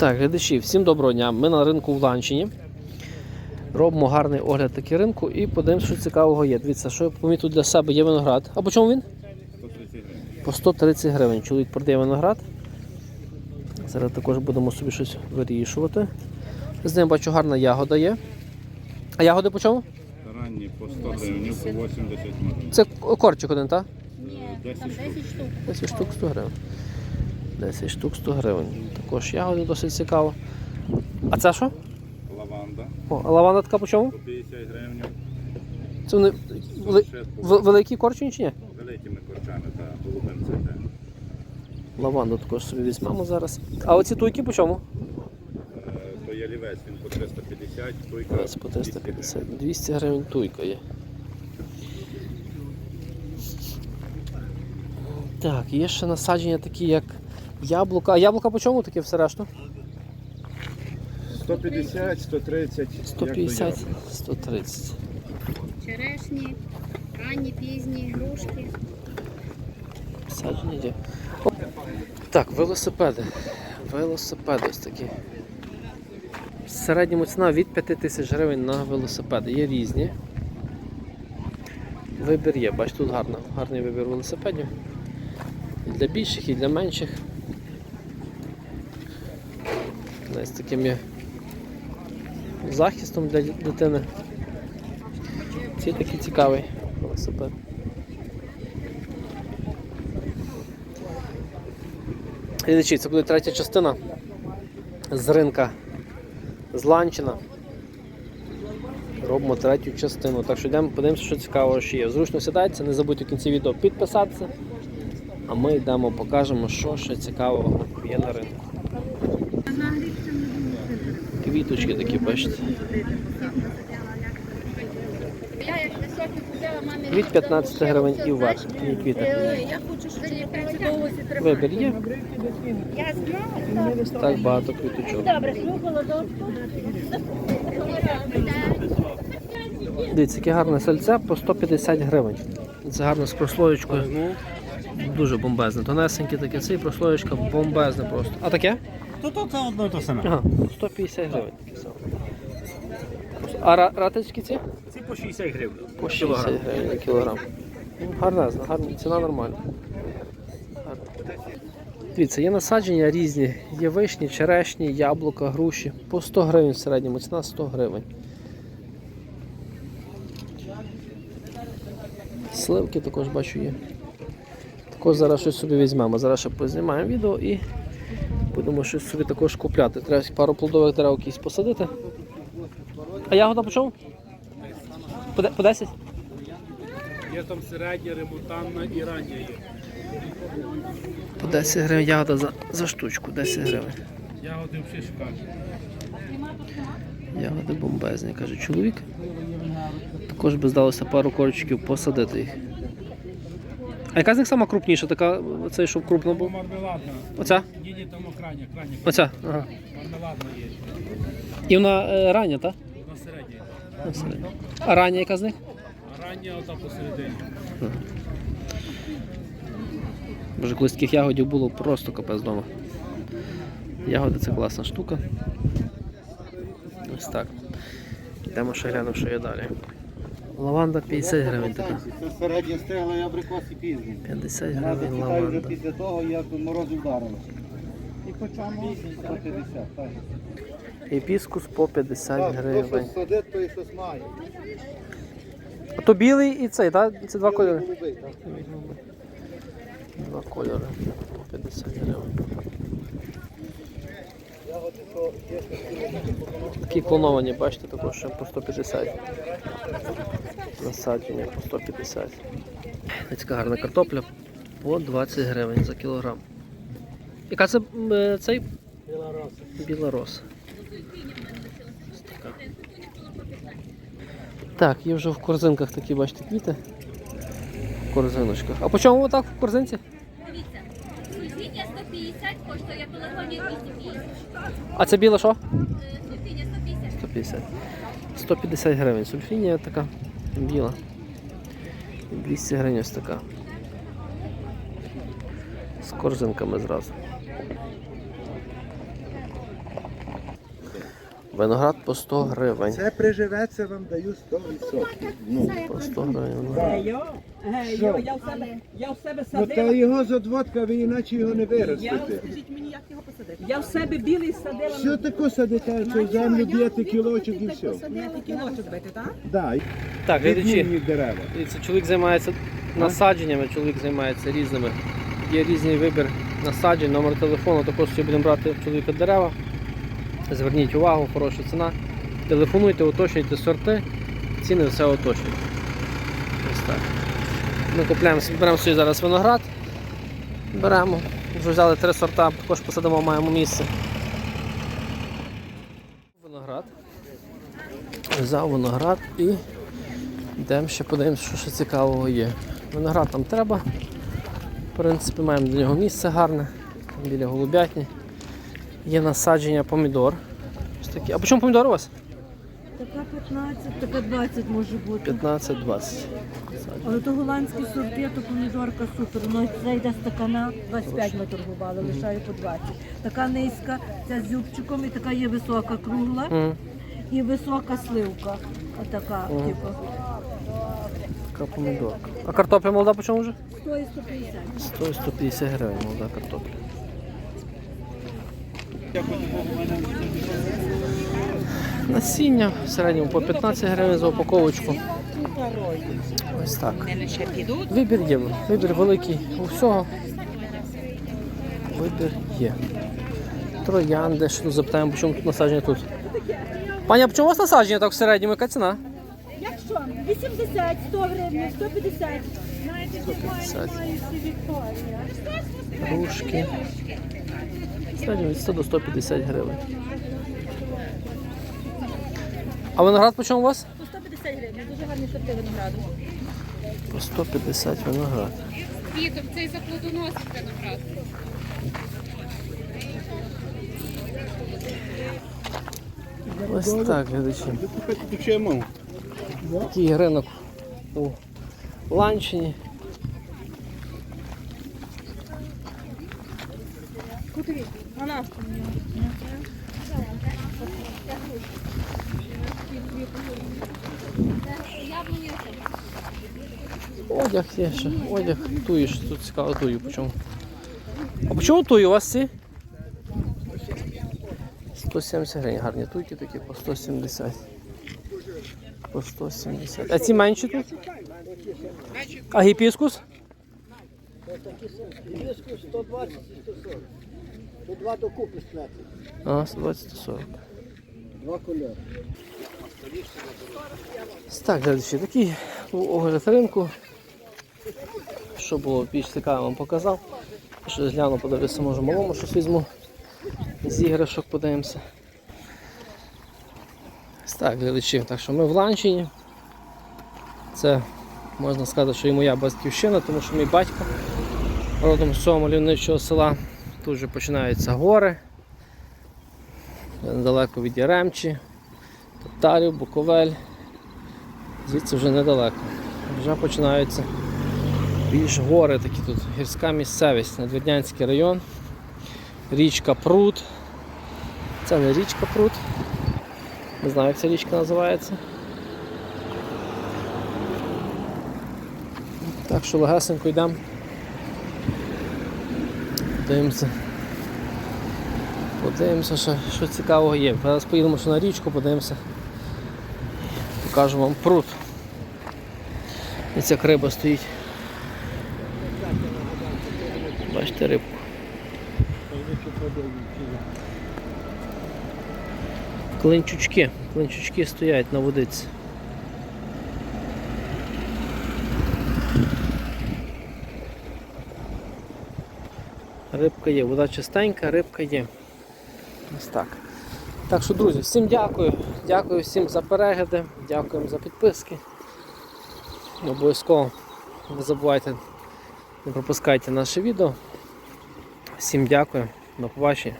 Так, глядачі, всім доброго дня. Ми на ринку в Ланчині. Робимо гарний огляд таки ринку і подивимося, що цікавого є. Дивіться, що я помітив для себе є виноград. А по чому він? По 130 гривень. Чоловік продає виноград. Зараз також будемо собі щось вирішувати. З ним бачу гарна ягода є. А ягоди по чому? Ранні по 100 гривень, по 80 можна. Це корчик один, так? Ні, 10 там 10 штук. 10 штук 100 гривень. 10 штук 100 гривень. Також ягоди досить цікаво. А це що? Лаванда О, а лаванда така по чому? по 50 гривень. Це вони вели- великі корчені чи ні? великими корчами та голубим це. Лаванду також собі візьмемо зараз. А оці туйки по чому? Е, То ялівець, він по 350, туйка Зараз по 350. 200 гривень туйка є. Так, є ще насадження такі, як яблука. А яблука по чому таке все решту? 150, 130, 150, 130. Черешні, ранні, пізні, грушки. О, Так, велосипеди. Велосипеди ось такі. В середньому ціна від 5 тисяч гривень на велосипеди. Є різні. Вибір є, бачите, тут гарно, гарний вибір велосипедів. І для більших, і для менших. Навіть з таким захистом для дитини. Цей такий цікавий велосипед. Глядачі, це буде третя частина з ринка з. Робимо третю частину. Так що йдемо, подивимося, що цікавого ще є. Зручно сідайте, не забудьте в кінці відео підписатися. А ми йдемо, покажемо, що ще цікавого є на ринку. Квіточки такі, бачите. Від 15 гривень і вверх. Такі. Я хочу, щоб Вибір є. Так багато квіточок. Дивіться, яке гарне сальце по 150 гривень. Це гарно з прослоєчкою. Дуже бомбезне. Тонесеньке таке, це і прослоєчка бомбезне просто. А таке? То, то це одно і те саме. Ага, 150 гривень таке саме. А ра- ратички ці? Ці по 60 гривень. По 60 гривень на кілограм. Ну, Гарнезна, гарна, ціна нормальна. Гарна. Дивіться, є насадження різні. Є вишні, черешні, яблука, груші. По 100 гривень в середньому, ціна 100 гривень. Сливки також бачу є. Також зараз щось собі візьмемо. Зараз ще познімаємо відео і будемо щось собі також купляти. Треба пару плодових дерев якісь посадити. А ягода по чому? По По 10? Є там середня, ремонтанна і рання є. По 10 гривень ягода за, за штучку, 10 гривень. Ягоди взагалі шикарні. Ягоди бомбезні, каже чоловік. Також би здалося пару корчиків посадити їх. А яка з них сама крупніша, така, оцей, щоб крупно Бо був? мармеладна. Оця? Ні, ні, там крайня, крайня. Оця. Ага. Мармеладна є. І вона е, рання, так? На середній. А рання яка з них? А рання ота посередині. Боже, колись таких ягодів було просто капець вдома. Ягоди це класна штука. Ось так. Йдемо ще глянемо, що є далі. Лаванда 50 гривень така. Це середня стигла і абрикос і пізні. 50 Вона гривень лаванда. після того, як морози вдарили. І по чому? 150, так. Гібіскус по 50 Так, хто гривень. щось садить, то і щось має. А то білий і цей, так? Це два кольори. Голубий, так. Два кольори по 50 гривень. Такі клоновані, бачите, також ще по 150. Насадження по 150. Ось Така гарна картопля по 20 гривень за кілограм. Яка це е, цей? Біла роса. Так, є вже в корзинках такі, бачите, квіти. В корзиночках. А по чому так в корзинці? Дивіться, сульфіння 150 коштує пелегонія 250. А це біла що? Е, 150. 150. 150 гривень. Сульфінія така біла. І 200 гривень ось така. З корзинками зразу. Виноград по 100 гривень. Це приживеться, вам даю 100%. Ну, По 100 гривень. Йо, е, йо, я в себе, я в себе ну та садила. його з одводка, ви іначе його не Я, скажіть мені, як його посадити? Я в себе білий садила. Все тако садите, що землю б'єте кілочок і все. Садила кілочок бити, так? Да, і Так, глядачі, відмінні дерева. дивіться, чоловік займається насадженнями, чоловік займається різними. Є різний вибір насаджень, номер телефону, також будемо брати в чоловіка дерева. Зверніть увагу, хороша ціна. Телефонуйте, уточнюйте сорти, ціни все уточнюйте. Ось так. Ми купляємо, беремо собі зараз виноград. Беремо. Вже взяли три сорта, також посадимо, маємо місце. Виноград. Взяв виноград і йдемо ще подивимося, що ще цікавого є. Виноград нам треба. В принципі, маємо для нього місце гарне, біля голубятні. Є насадження помідор. Ось такі. А по чому помідор у вас? Така 15, така 20 може бути. 15-20. Але то голландські сорти, то помідорка супер. Ну це йде стакана, 25 ми торгували, лишаю по 20. Така низька, ця з зюбчиком, і така є висока кругла, Мгм. і висока сливка. Отака, типу. Така помідорка. А картопля молода по чому вже? 100 і 150. 100 і 150 гривень молода картопля. Насіння в середньому по 15 гривень за упаковочку. Ось так. Вибір є. Вибір великий у всього. Вибір є. Троянди, що тут запитаємо, чому тут насадження тут. Пані, а чому у вас насадження так в середньому? Яка ціна? Якщо 80, 100 гривень, 150. 50. Грушки. Від 100 до 150 гривень. А виноград по чому у вас? По 150 гривень, дуже гарні сорти винограду. По 150 виноград. Вітер, цей заплодоносить виноград. Ось так, глядачі. Такий ринок у Ланчині. Одяг є ще. Одяг туєш, тут цікаво тую по чому. А по чому туї у вас ці? 170 гривень, гарні туйки такі по 170. По 170. А ці менші тут? А гіпіскус? Диску 120 і 140. Тут два докупи сплети. А, 120 140. Два кольори. Так, глядачі, такий був огляд ринку. Що було більш цікаво, вам показав. Що згляну, подивлюся, може малому щось візьму. З іграшок подивимося. Так, глядачі, так що ми в Ланчині. Це можна сказати, що і моя батьківщина, тому що мій батько родом з цього мальовничого села. Тут вже починаються гори. Недалеко від Яремчі, Татарів, Буковель. Звідси вже недалеко. Вже починаються більш гори такі тут. Гірська місцевість, Надвірнянський район. Річка Прут. Це не річка Прут. Не знаю, як ця річка називається. Так що легесенько йдемо. Подивимося. Подивимося, що, що цікавого є. Зараз поїдемо ще на річку, подивимося. Покажу вам пруд. І ця риба стоїть. Бачите рибку. Клинчучки. Клинчучки стоять на водиці. Рибка є, вода чистенька, рибка є. Ось так. Так що, друзі, всім дякую. Дякую всім за перегляди, дякуємо за підписки. Обов'язково не забувайте, не пропускайте наше відео. Всім дякую, до побачення.